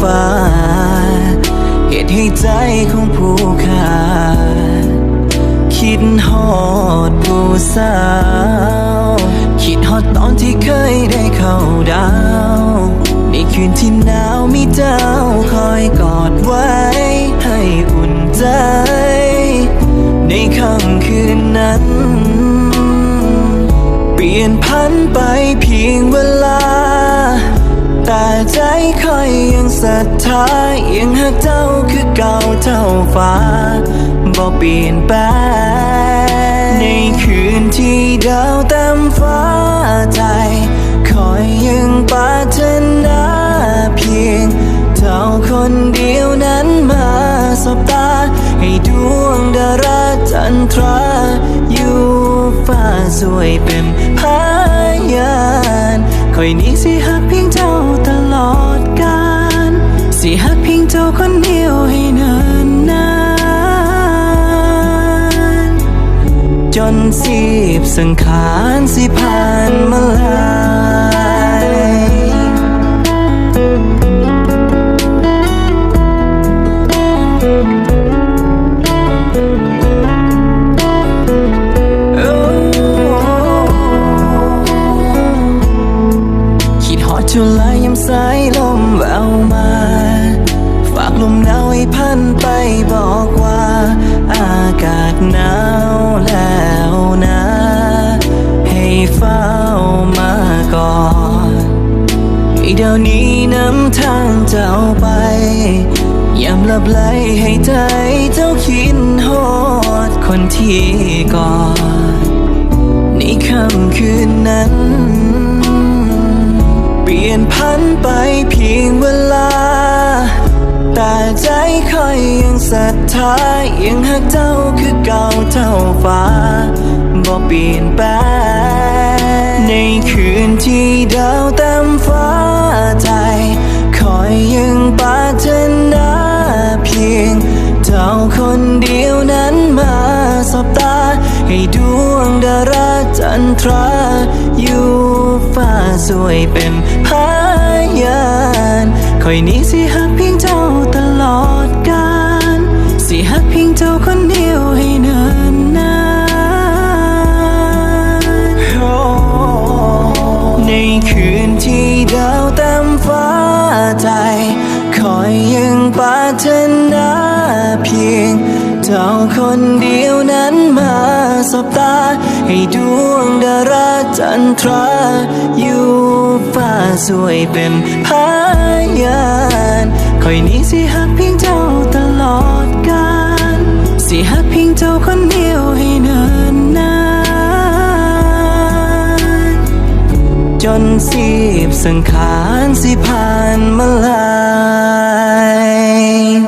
ฟ้า เหตุให้ใจของผู้ขาดคิดฮอดผู้สาว คิดฮอดตอนที่เคยได้เข้าดาว ในคืนที่หนาวมีเจ้าคอยกอดไว้ ให้อุ่นใจ ในค่ำคืนนั้น เปลี่ยนพันไปเพียงเวลา แต่ใจคอยยังศรัทธายังหักเจ้าคือเก่าเท่าฟ้าบ่เปลี่ยนแปลงในคืนที่ดาวเต็มฟ้าใจคอยยังปรารถนาเพียงเท่าคนเดียวนั้นมาสบตา ให้ดวงดาราจันทราอยู่ฟ้าสวยเป็นพยานคอยนี้สิหักเพียงเจ้าตลอดกาลสิหักเพียงเจ้าคนเดียวให้เนินนานจนสีบสังขารสิผ่านมาลา จุลายยามสายลมแววมา ฝากลมหนาวให้พันไปบอกว่า อากาศหนาวแล้วนะ ให้เฝ้ามาก่อนให้เดี๋ยวนี้นำทางเจ้าไปยามหลับไหลให้ใจเจ้าคิดฮอดคนที่ก่อน ในค่ำคืนนั้น ลี่ยนพันไปเพียงเวลา แต่ใจคอยยังศรัทธายังหักเจ้าคือเก่าเท่าฟ้าบ่เปลี่ยนแปลงในคืนที่ดาวเต็มฟ้าใจคอยยังปรารถนาเพียง เจ้าคนเดียวนั้นมาสบตา ให้ดวงดาราจันทราอยู่ ฟ้าสวยเป็นพยานคอยนี้สิหักเพียงเจ้าตลอดกาลสิหักเพียงเจ้าคนเดียวให้เนินนานโอ้ในคืนที่ดาวเต็มฟ้าใจ คอยยังปรารถนาเพียง เจ้าคนเดียวนั้นมาสบตา ให้ดวงดาราจันทรา อยู่ฟ้าสวยเป็นพยานคอยนี้สิหักเพียงเจ้าตลอดกาลสิหักเพียงเจ้าคนเดียวให้เนินนานจนสีบสังขารสิผ่านมาลาย